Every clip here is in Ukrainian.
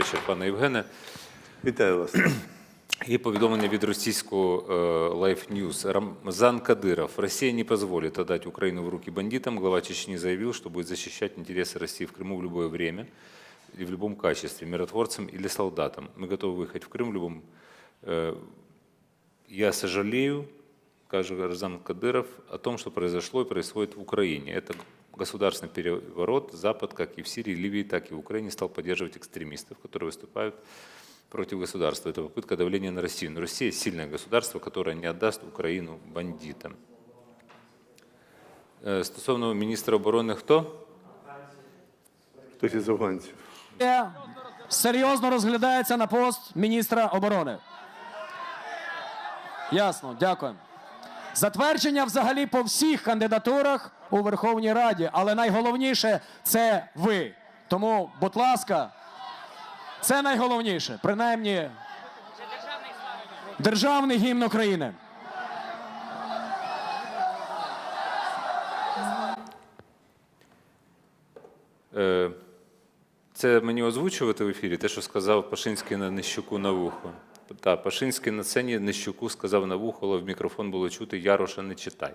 вечір, пане Євгене. Вітаю вас. Є повідомлення від російського е, Life News. Рамзан Кадыров. Россия не позволит отдать Украину в руки бандитам. Глава Чечни заявил, что будет защищать интересы России в Крыму в любое время и в любом качестве, миротворцам или солдатам. Мы готовы выехать в Крым в любом... э, Я сожалею, скажет Рамзан Кадыров, о том, что произошло и происходит в Украине. Это государственный переворот. Запад, как и в Сирии, Ливии, так и в Украине, стал поддерживать экстремистов, которые выступают против государства. Это попытка давления на Россию. Но Россия сильное государство, которое не отдаст Украину бандитам. Е, Стосовно міністра оборони, хто? Хтось із афганців. Е, серйозно розглядається на пост міністра оборони. Ясно, дякую. Затвердження взагалі по всіх кандидатурах у Верховній Раді, але найголовніше це ви. Тому, будь ласка, це найголовніше. Принаймні, державний гімн України. Е, Це мені озвучувати в ефірі, те, що сказав Пашинський на Нищуку на вухо. Так, Пашинський на сцені Нищуку сказав на вухо, але в мікрофон було чути Яроша не читай.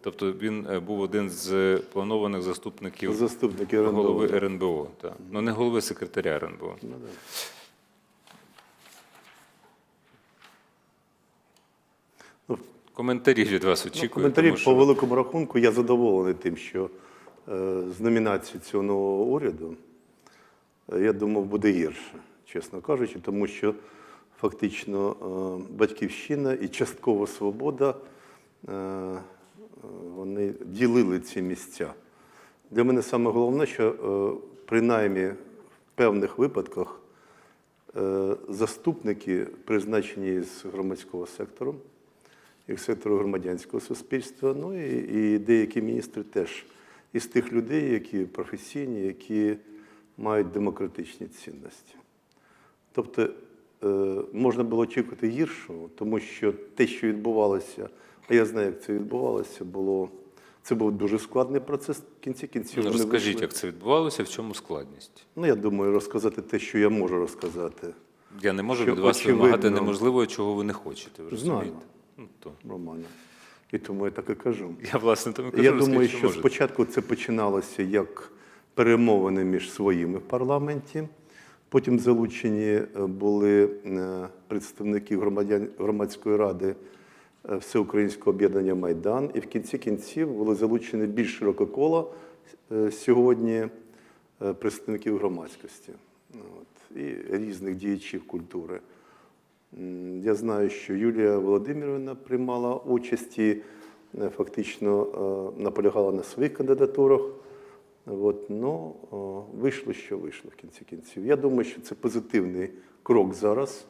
Тобто він е, був один з планованих заступників Заступник РНБО. голови РНБО. Так. Ну не голови секретаря РНБО. Ну, Коментарі від вас Ну, коментарі тому що- по великому рахунку я задоволений тим, що е, з номінацією цього нового уряду, е, я думав, буде гірше, чесно кажучи, тому що фактично е, батьківщина і часткова свобода е, е, вони ділили ці місця. Для мене саме головне, що принаймні в певних випадках заступники, призначені з громадського сектору, як сектору громадянського суспільства, ну і, і деякі міністри теж із тих людей, які професійні, які мають демократичні цінності. Тобто можна було очікувати гіршого, тому що те, що відбувалося, а я знаю, як це відбувалося, було це був дуже складний процес в кінці кінців. Ну, розкажіть, вийшли. як це відбувалося, в чому складність? Ну, я думаю, розказати те, що я можу розказати. Я не можу Що від вас очевидно. вимагати неможливого, чого ви не хочете. Ви Знаю. розумієте? Ну, то. Романе. І тому я так і кажу. Я, власне, тому кажу, Я думаю, що що спочатку це починалося як перемовини між своїми в парламенті. Потім залучені е, були е, представники громадської ради е, Всеукраїнського об'єднання Майдан. І в кінці кінців було залучено більш широке коло сьогодні представників громадськості от, і різних діячів культури. Я знаю, що Юлія Володимирівна приймала участь і фактично наполягала на своїх кандидатурах. От, ну, вийшло, що вийшло в кінці кінців. Я думаю, що це позитивний крок зараз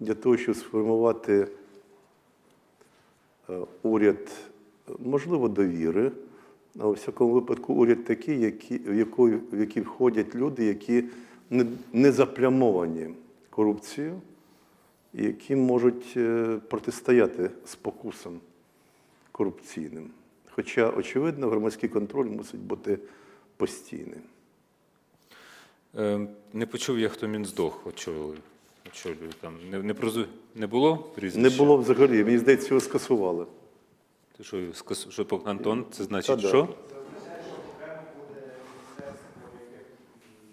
для того, щоб сформувати е, уряд, можливо, довіри. А у всякому випадку уряд такий, які, в, яку, в який входять люди, які не, не заплямовані корупцією, і які можуть е, протистояти спокусам корупційним. Хоча, очевидно, громадський контроль мусить бути постійним. Е, Не почув я, хто Мінздох очолює. очолює там. Не, не, прозу... не було Не було взагалі, мені здається, його скасували. Ти що, скас... що то Антон, це значить Та-да. що?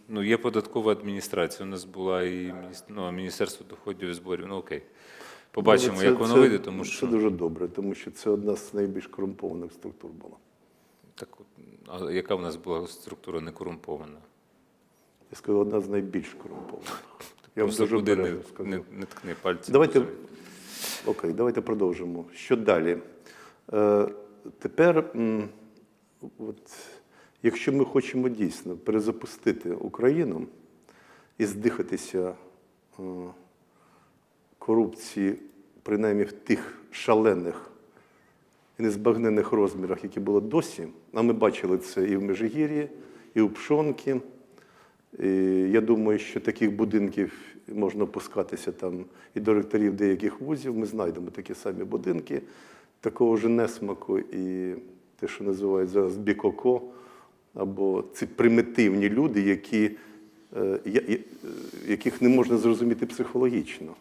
Ну, є податкова адміністрація. У нас була і ну, Міністерство доходів і зборів. Ну окей. Побачимо, Ну, це- як воно це- вийде, тому що Це дуже добре, тому що це одна з найбільш корумпованих структур була. так, от, а яка в нас була структура не корумпована? Я скажу, одна з найбільш корумпованих. Я вам дуже куди не, не, не ткни пальцем. Давайте, окей, давайте продовжимо. Що далі? Е, тепер, м, от, якщо ми хочемо дійсно перезапустити Україну і здихатися е, корупції, принаймні в тих шалених і незбагнених розмірах, які було досі, а ми бачили це і в Межигір'ї, і у Пшонки. І я думаю, що таких будинків можна опускатися там і до ректорів деяких вузів. Ми знайдемо такі самі будинки, такого ж несмаку і те, що називають зараз бікоко, або ці примітивні люди, які е, яких не можна зрозуміти психологічно.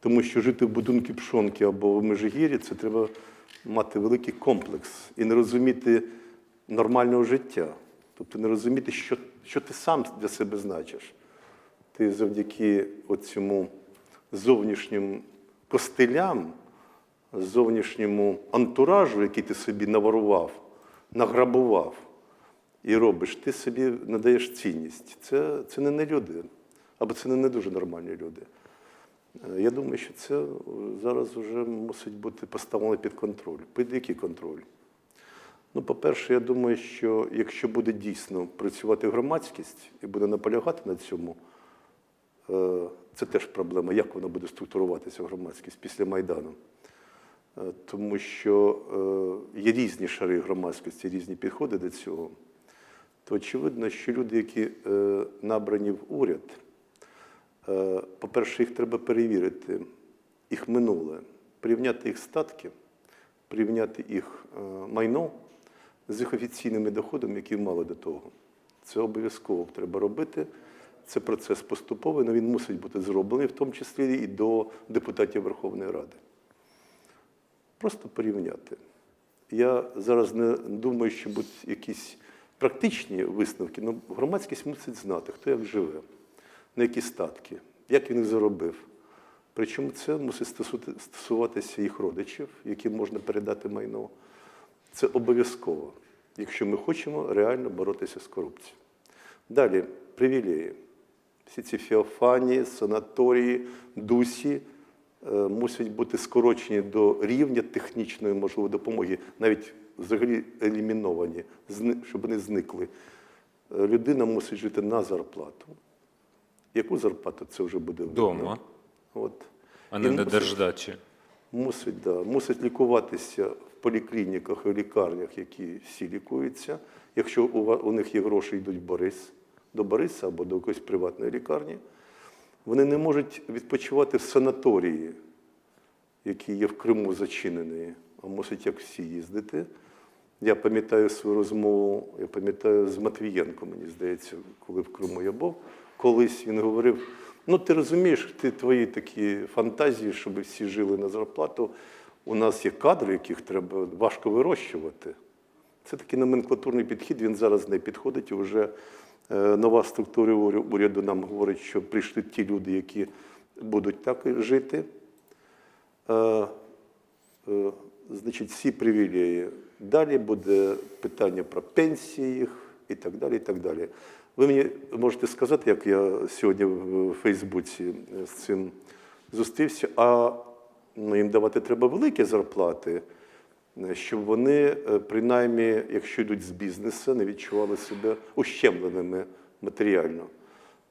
Тому що жити в будинку Пшонки або в Межигір'ї це треба мати великий комплекс і не розуміти нормального життя. Тобто не розуміти, що, що ти сам для себе значиш. Ти завдяки оцьому зовнішнім костилям, зовнішньому антуражу, який ти собі наворував, награбував і робиш, ти собі надаєш цінність. Це, це не, не люди, або це не, не дуже нормальні люди. Я думаю, що це зараз вже мусить бути поставлено під контроль. Під який контроль? Ну, по-перше, я думаю, що якщо буде дійсно працювати громадськість і буде наполягати на цьому, е, це теж проблема, як вона буде структуруватися громадськість після Майдану. Е, Тому що е, є різні шари громадськості, різні підходи до цього. То очевидно, що люди, які набрані в уряд, По-перше, їх треба перевірити, їх минуле, порівняти їх статки, порівняти їх е, майно з їх офіційними доходами, які мали до того. Це обов'язково треба робити. Це процес поступовий, але він мусить бути зроблений, в тому числі і до депутатів Верховної Ради. Просто порівняти. Я зараз не думаю, що будуть якісь практичні висновки, але громадськість мусить знати, хто як живе, на які статки, як він їх заробив. Причому це мусить стосуватися їх родичів, яким можна передати майно. Це обов'язково, якщо ми хочемо реально боротися з корупцією. Далі привілеї. Всі ці феофанії, санаторії, дусі е, мусять бути скорочені до рівня технічної можливої допомоги, навіть взагалі еліміновані, щоб вони зникли. Е, Людина мусить жити на зарплату. Яку зарплату це вже буде. Дома, От. а не на держдачі. Мусить, да, мусить лікуватися в поліклініках і лікарнях, які всі лікуються. Якщо у, у них є гроші, йдуть в Борис, до Бориса або до якоїсь приватної лікарні. Вони не можуть відпочивати в санаторії, які є в Криму зачинені, а мусять як всі їздити. Я пам'ятаю свою розмову, я пам'ятаю з Матвієнко, мені здається, коли в Криму я був. Колись він говорив: ну ти розумієш, ти твої такі фантазії, щоб всі жили на зарплату. У нас є кадри, яких треба важко вирощувати. Це такий номенклатурний підхід, він зараз не підходить. І вже е, нова структура уряду нам говорить, що прийшли ті люди, які будуть так жити. Е, е, Значить, всі привілеї. Далі буде питання про пенсії їх і так далі. і так далі. Ви мені можете сказати, як я сьогодні в Фейсбуці з цим зустрівся, а ну, їм давати треба великі зарплати, е, щоб вони, е, принаймні, якщо йдуть з бізнесу, не відчували себе ущемленими матеріально.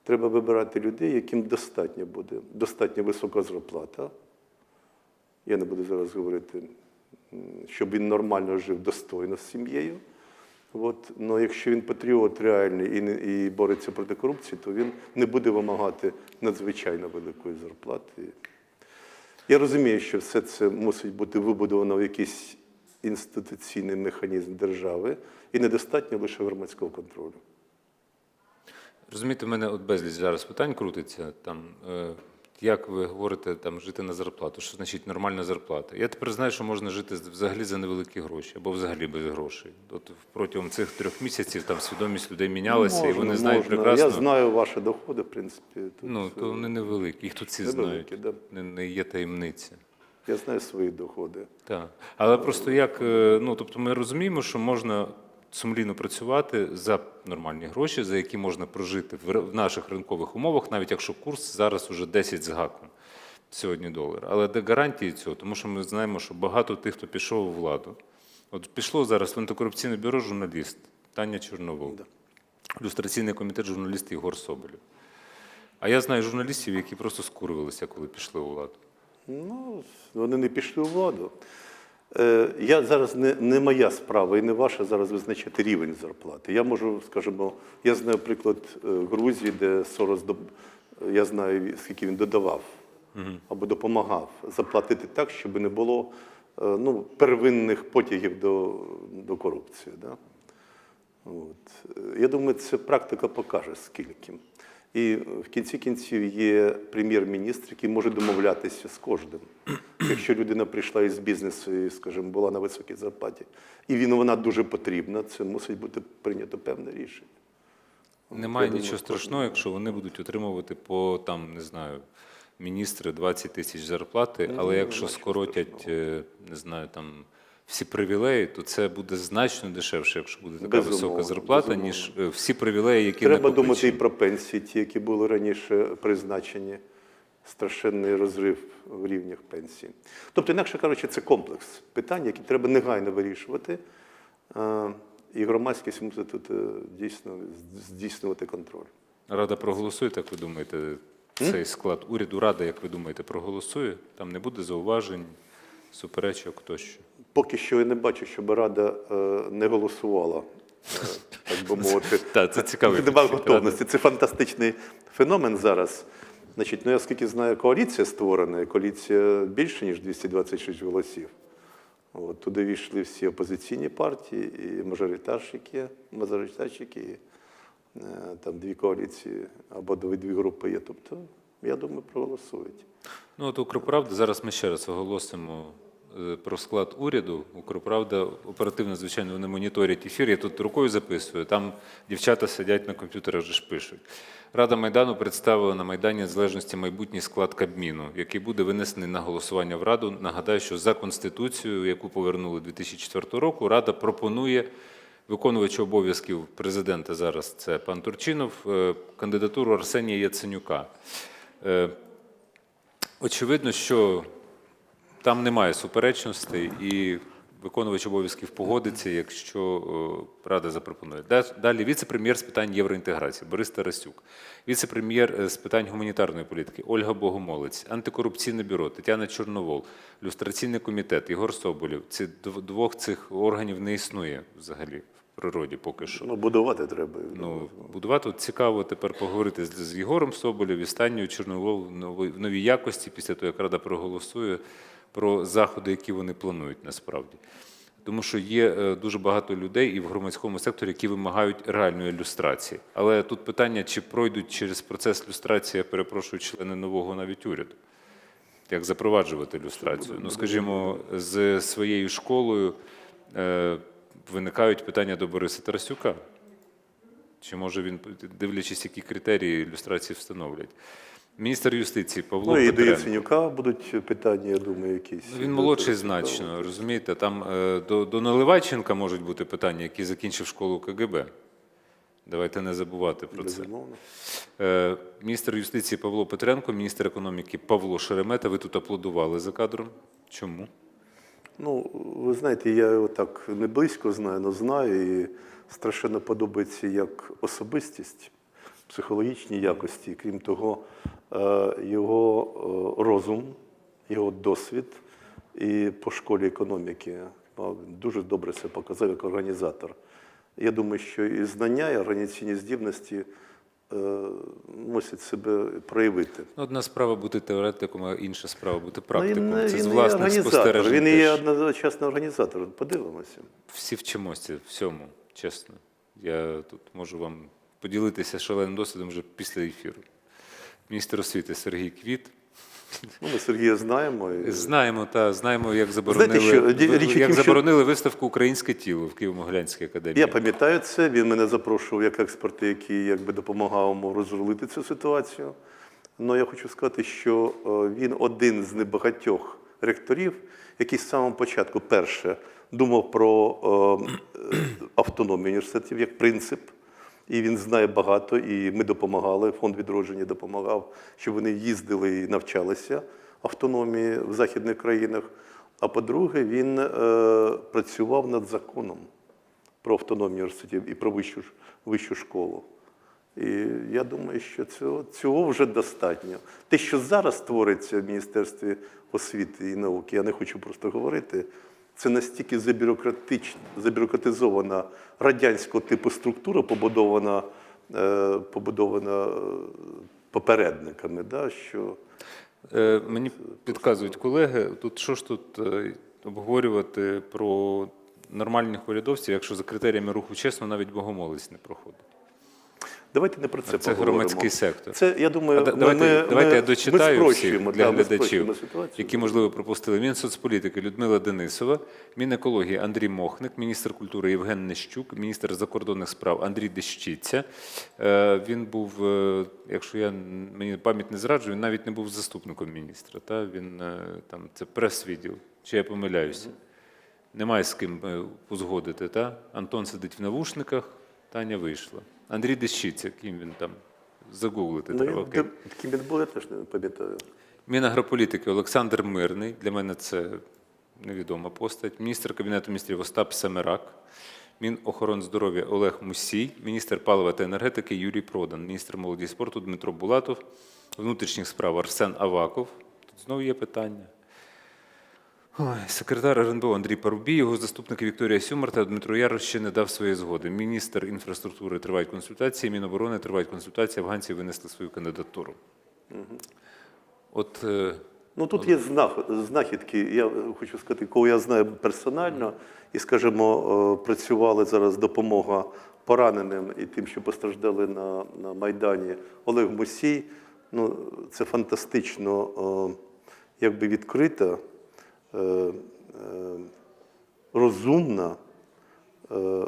Треба вибирати людей, яким достатньо буде, достатньо висока зарплата. Я не буду зараз говорити, щоб він нормально жив достойно з сім'єю. От, ну, якщо він патріот реальний і, і бореться проти корупції, то він не буде вимагати надзвичайно великої зарплати. Я розумію, що все це мусить бути вибудовано в якийсь інституційний механізм держави, і недостатньо лише громадського контролю. Розумієте, в мене от безліч зараз питань крутиться. Там, е, як ви говорите, там, жити на зарплату? Що значить нормальна зарплата? Я тепер знаю, що можна жити взагалі за невеликі гроші або взагалі без грошей. От протягом цих трьох місяців там свідомість людей мінялася, і вони Можна, знають можна. прекрасно. Я знаю ваші доходи, в принципі. Тут, Ну, е, то вони невеликі, їх тут всі Невеликі, знають. Не, не є таємниця. Я знаю свої доходи. Так. Але просто як, е, ну тобто ми розуміємо, що можна сумлінно працювати за нормальні гроші, за які можна прожити в, наших ринкових умовах, навіть якщо курс зараз уже 10 з гаком сьогодні долар. Але де гарантії цього? Тому що ми знаємо, що багато тих, хто пішов у владу. От пішло зараз в антикорупційне бюро журналіст Таня Чорновол, люстраційний комітет журналіст Єгор Соболєв. А я знаю журналістів, які просто скурвилися, коли пішли у владу. Ну, вони не пішли у владу. Е, Я зараз не, не моя справа і не ваша зараз визначати рівень зарплати. Я можу, скажімо, я знаю приклад е, Грузії, де Сорос доб- я знаю, скільки він додавав або допомагав заплатити так, щоб не було е, ну, первинних потягів до, до корупції. Да? От. Я думаю, це практика покаже скільки. І в кінці кінців є прем'єр-міністр, який може домовлятися з кожним. Якщо людина прийшла із бізнесу і, скажімо, була на високій зарплаті, і він вона дуже потрібна, це мусить бути прийнято певне рішення. Немає Я думаю, нічого страшного, якщо вони будуть отримувати по там, не знаю, міністри 20 тисяч зарплати, Ну, але якщо скоротять, е, не знаю, там всі привілеї, то це буде значно дешевше, якщо буде така Безумовно, висока зарплата, безумовно. ніж е, всі привілеї, які Треба думати і про пенсії, ті, які були раніше призначені. Страшенний розрив в рівнях пенсії. Тобто, інакше кажучи, це комплекс питань, які треба негайно вирішувати. І громадськість мусить тут е, дійсно здійснювати контроль. Рада проголосує, як ви думаєте, цей склад уряду Рада, як ви думаєте, проголосує? Там не буде зауважень, суперечок тощо. Поки що я не бачу, щоб Рада е, не голосувала, е, так би мовити. Так, це цікавий Нема готовності. Це фантастичний феномен зараз. Значить, ну я скільки знаю, коаліція створена, і коаліція більше, ніж 226 голосів. От, туди війшли всі опозиційні партії, і мажоритарщики, мажоритарщики, і е, там дві коаліції або дві, дві групи є. Тобто, я думаю, проголосують. Ну, от Укрправда, зараз ми ще раз оголосимо про склад уряду. Укрправда оперативно, звичайно, вони моніторять ефір. Я тут рукою записую, там дівчата сидять на комп'ютерах, вже ж пишуть. Рада Майдану представила на Майдані Незалежності майбутній склад Кабміну, який буде винесений на голосування в Раду. Нагадаю, що за Конституцією, яку повернули 2004 року, Рада пропонує виконувачу обов'язків президента зараз це пан Турчинов, е, кандидатуру Арсенія Яценюка. Е, Очевидно, що там немає суперечностей, і виконувач обов'язків погодиться, якщо е, Рада запропонує. Далі віце-прем'єр з питань євроінтеграції Борис Тарасюк, віце-прем'єр е, з питань гуманітарної політики Ольга Богомолець, антикорупційне бюро Тетяна Чорновол, люстраційний комітет Єгор Соболєв. Ці дв- двох цих органів не існує взагалі в природі поки що. Ну, будувати треба. Ну, будувати От цікаво тепер поговорити з, з Єгором Соболєв і Станією Чорновол в новій якості, після того, як Рада проголосує про заходи, які вони планують насправді. Тому що є е, дуже багато людей і в громадському секторі, які вимагають реальної люстрації. Але тут питання, чи пройдуть через процес люстрації, я перепрошую, члени нового навіть уряду. Як запроваджувати люстрацію? Ну, скажімо, з своєю школою е, виникають питання до Бориса Тарасюка. Чи може він, дивлячись, які критерії ілюстрації встановлять? Міністр юстиції Павло Ну і до Петренко. Яценюка будуть питання, я думаю, якісь. Ну, Він молодший значно, розумієте? Там е, до, до Наливайченка можуть бути питання, який закінчив школу КГБ. Давайте не забувати про це. Безумовно. Е, Міністр юстиції Павло Петренко, міністр економіки Павло Шеремета. Ви тут аплодували за кадром. Чому? Ну, ви знаєте, я його так не близько знаю, але знаю і страшенно подобається як особистість, психологічні якості. Крім того, його е, розум, його досвід і по школі економіки дуже добре себе показав як організатор. Я думаю, що і знання, і організаційні здібності е, мусять себе проявити. Ну, Одна справа бути теоретиком, а інша справа бути Ну, практиком. він, Це з власних спостережень. він є одночасно організатор. Подивимося. Всі вчимося всьому, чесно. Я тут можу вам поділитися шаленим досвідом вже після ефіру. Міністр освіти Сергій Квіт. Ну, ми Сергія знаємо. І... Знаємо, та знаємо, як заборонили, що, ді- ви- річ як тім, що- заборонили виставку Українське тіло в Києво-Могилянській академії. Я пам'ятаю це. Він мене запрошував як експерта, який якби допомагав йому розрулити цю ситуацію. Але я хочу сказати, що е, він один з небагатьох ректорів, який з самого початку перше думав про е, е, автономію університетів як принцип. І він знає багато, і ми допомагали. Фонд відродження допомагав, щоб вони їздили і навчалися автономії в західних країнах. А по-друге, він е, працював над законом про автономію університетів і про вищу, вищу школу. І я думаю, що цього, цього вже достатньо. Те, що зараз твориться в Міністерстві освіти і науки, я не хочу просто говорити, це настільки забюрократизована радянського типу структура, побудована, е, побудована е, попередниками, да, що Е, Мені підказують колеги, тут що ж тут е, обговорювати про нормальних урядовців, якщо за критеріями руху чесно, навіть богомолець не проходить. Давайте не про це Це поговоримо. громадський сектор. Це, я думаю, А ми, давайте, ми, давайте я дочитаю ми всіх для да, глядачів, які, можливо, пропустили. Мінсоцполітики Людмила Денисова, Мінекології Андрій Мохник, міністр культури Євген Нещук, міністр закордонних справ Андрій Дещиця. Е, Він був, е, якщо я мені пам'ять не зраджує, він навіть не був заступником міністра. Та? Він е, там це прес-відділ. Чи я помиляюся? Немає з ким узгодити. Та? Антон сидить в навушниках, Таня вийшла. Андрій Дещиця, ким він там? Загуглити Ну, треба. окей. де- ким він був, теж не пам'ятаю. Мінагрополітики Олександр Мирний. Для мене це невідома постать. Міністр Кабінету міністрів Остап Семерак. Мінохорони Олег Мусій, міністр палива та енергетики Юрій Продан, міністр молоді і спорту Дмитро Булатов, внутрішніх справ Арсен Аваков. Тут знову є питання. Ой, секретар РНБО Андрій Парубій, його заступники Вікторія Сюмар та Дмитро Ярош ще не дав своєї згоди. Міністр інфраструктури тривають консультації, Міноборони тривають консультації, афганці винесли свою кандидатуру. От е, Ну тут є знахідки. Я хочу сказати, кого я знаю персонально, і, скажімо, е, працювали зараз допомога пораненим і тим, що постраждали на, на Майдані. Олег Мусій. Ну, це фантастично е, якби відкрита, розумна е,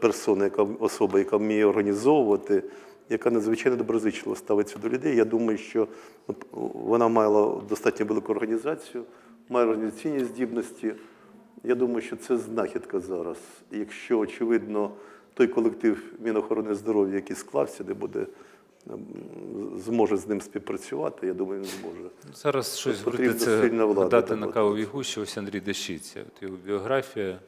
персона, яка особа, яка вміє організовувати, яка надзвичайно доброзичливо ставиться до людей. Я думаю, що ну, вона мала достатньо велику організацію, має організаційні здібності. Я думаю, що це знахідка зараз. Якщо, очевидно, той колектив Мінохорони здоров'я, який склався, де буде зможе з ним співпрацювати, я думаю, він зможе. Зараз щось влада, гадати на кавовій гущі, ось Андрій Дещиця. От його біографія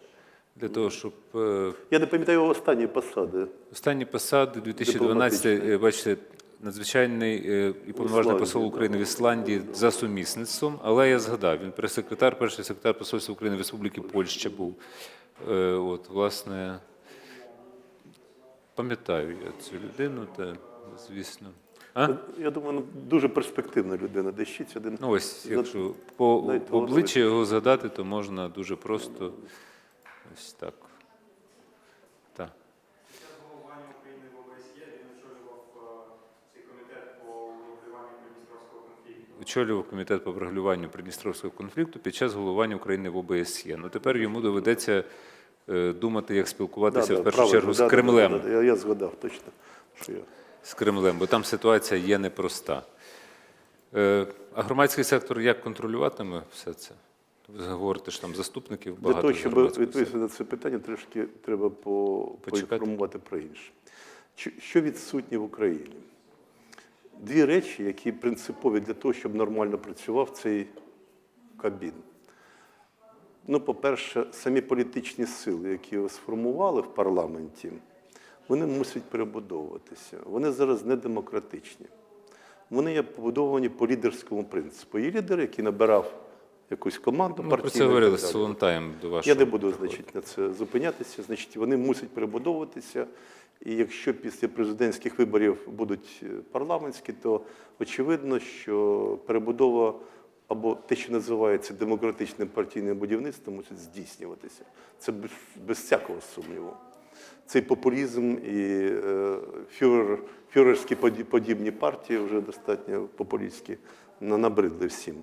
для того, щоб е, Я не пам'ятаю його останні посади. останні посади 2012, е, бачите, надзвичайний е, і повноважний посол України в Ісландії за сумісництвом. Але я згадав, він прес-секретар, перший секретар посольства України в Республіки Польща був. От, власне, пам'ятаю я цю людину, та, звісно. А? Я думаю, ну, дуже перспективна людина. Дещиць один. Ну, ось, за- якщо по Навіть по обличчю його згадати, то можна дуже просто ось так. Так. головування України в ОБСЄ він очолював е, цей комітет по врегулюванню Придністровського конфлікту. Очолював комітет по врегулюванню Придністровського конфлікту під час головування України в ОБСЄ. Ну тепер йому доведеться е, думати, як спілкуватися в першу правильно, чергу да, з да, Кремлем. да, да, Я, я згадав точно, що я. З Кремлем, бо там ситуація є непроста. Е, А громадський сектор як контролюватиме все це? Ви говорите, що там заступників Для того, щоб відповісти на це питання, трошки треба по, поінформувати про інше. Що відсутнє в Україні? Дві речі, які принципові для того, щоб нормально працював цей кабін. Ну, по-перше, самі політичні сили, які його сформували в парламенті, вони мусять перебудовуватися. Вони зараз не демократичні. Вони є побудовані по лідерському принципу. Є лідер, який набирав якусь команду Ми про партійну це і говорили з. Солонтаєм до вашого. Я не буду, приходу. значить, на це зупинятися. Значить, вони мусять перебудовуватися. І якщо після президентських виборів будуть е, парламентські, то очевидно, що перебудова або те, що називається демократичним партійним будівництвом, мусить здійснюватися. Це без, без всякого сумніву. Цей популізм і е, фюрер, фюрерські подібні партії вже достатньо популістські набридли всім.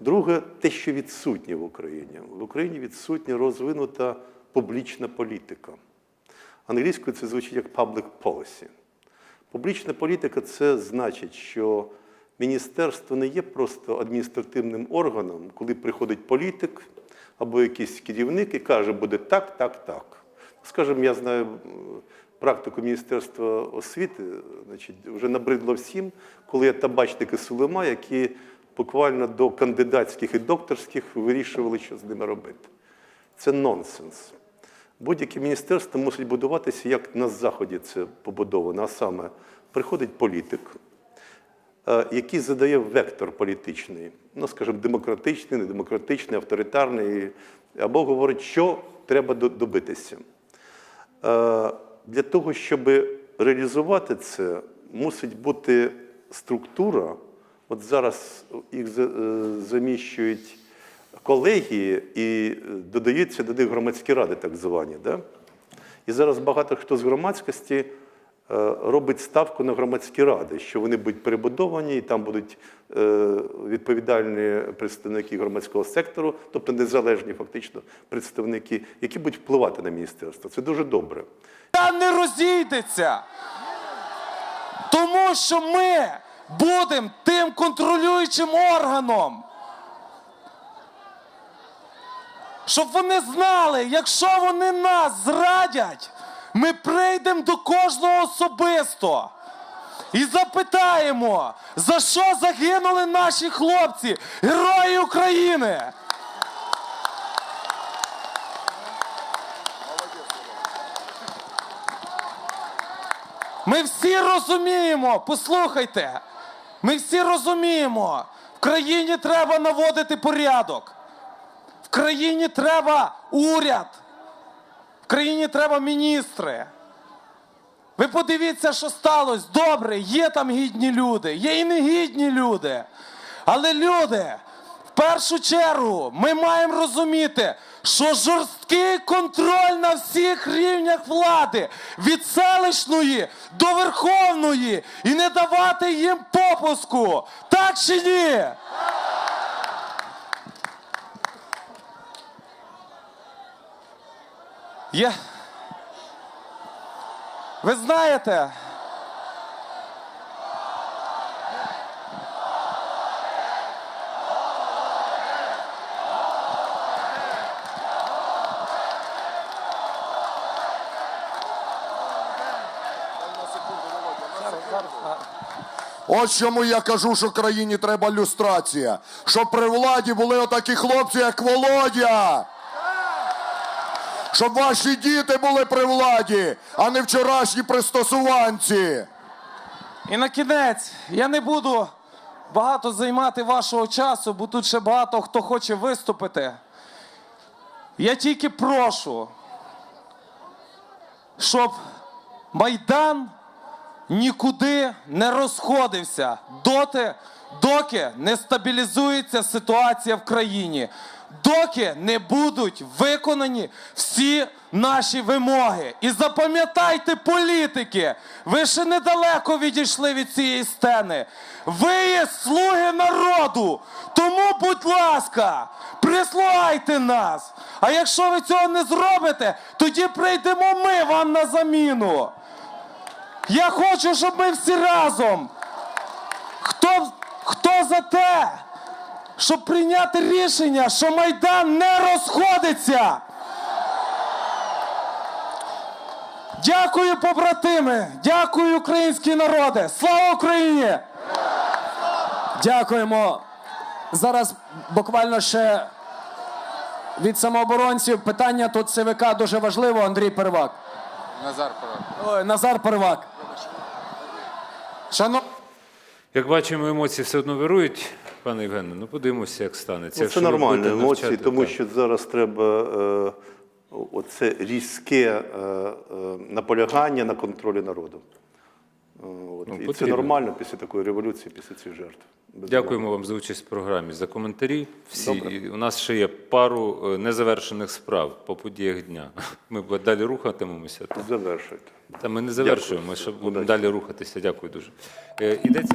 Друге, те, що відсутнє в Україні. В Україні відсутня розвинута публічна політика. Англійською це звучить як public policy. Публічна політика це значить, що міністерство не є просто адміністративним органом, коли приходить політик або якийсь керівник і каже, буде так, так, так. Скажімо, я знаю практику Міністерства освіти, значить, вже набридло всім, коли є табачники Сулема, які буквально до кандидатських і докторських вирішували, що з ними робити. Це нонсенс. Будь-яке міністерство мусить будуватися, як на Заході це побудовано. А саме приходить політик, е, який задає вектор політичний, ну, скажімо, демократичний, недемократичний, авторитарний, або говорить, що треба до- добитися. Е, Для того, щоб реалізувати це, мусить бути структура. От зараз їх е, заміщують колегії і е, додаються до них громадські ради, так звані. Да? І зараз багато хто з громадськості робить ставку на громадські ради, що вони будуть перебудовані, і там будуть е, відповідальні представники громадського сектору, тобто незалежні фактично представники, які будуть впливати на міністерство. Це дуже добре. Та не розійдеться. Тому що ми будемо тим контролюючим органом. Щоб вони знали, якщо вони нас зрадять, ми прийдемо до кожного особисто і запитаємо, за що загинули наші хлопці, герої України. Ми всі розуміємо, послухайте, ми всі розуміємо, в країні треба наводити порядок. В країні треба уряд. Країні треба міністри. Ви подивіться, що сталося. Добре, є там гідні люди, є і негідні люди. Але люди, в першу чергу, ми маємо розуміти, що жорсткий контроль на всіх рівнях влади від селищної до верховної і не давати їм попуску. Так чи ні? Є. Ви знаєте, Ось чому я кажу, що країні треба люстрація. Щоб при владі були отакі хлопці, як Володя. Щоб ваші діти були при владі, а не вчорашні пристосуванці. І на кінець я не буду багато займати вашого часу, бо тут ще багато хто хоче виступити. Я тільки прошу, щоб Майдан нікуди не розходився доти, доки не стабілізується ситуація в країні, доки не будуть виконані всі наші вимоги. І запам'ятайте, політики, ви ще недалеко відійшли від цієї сцени. Ви є слуги народу. Тому, будь ласка, прислухайте нас. А якщо ви цього не зробите, тоді прийдемо ми вам на заміну. Я хочу, щоб ми всі разом. Хто, хто за те, щоб прийняти рішення, що Майдан не розходиться? Дякую, побратими! Дякую, українські народи! Слава Україні! Дякуємо. Зараз буквально ще від самооборонців питання тут ЦВК дуже важливо. Андрій Первак. Назар Ой, Назар Первак. Шано... Як бачимо, емоції все одно вирують, пане Євгене. Ну подивимося, як станеться. Ну, це ви нормальні емоції, тому так. що зараз треба е, оце різке е, е, наполягання на контролі народу. Е, От. Ну, І це нормально після такої революції, після цих жертв. Безумовно. Дякуємо вам за участь в програмі, за коментарі. Всі Добре. І у нас ще є пару е, незавершених справ по подіях дня. Ми далі рухатимемося. Та, Завершуйте. та ми не завершуємо. Ми ще будемо далі рухатися. Дякую дуже. Е, Ідеться.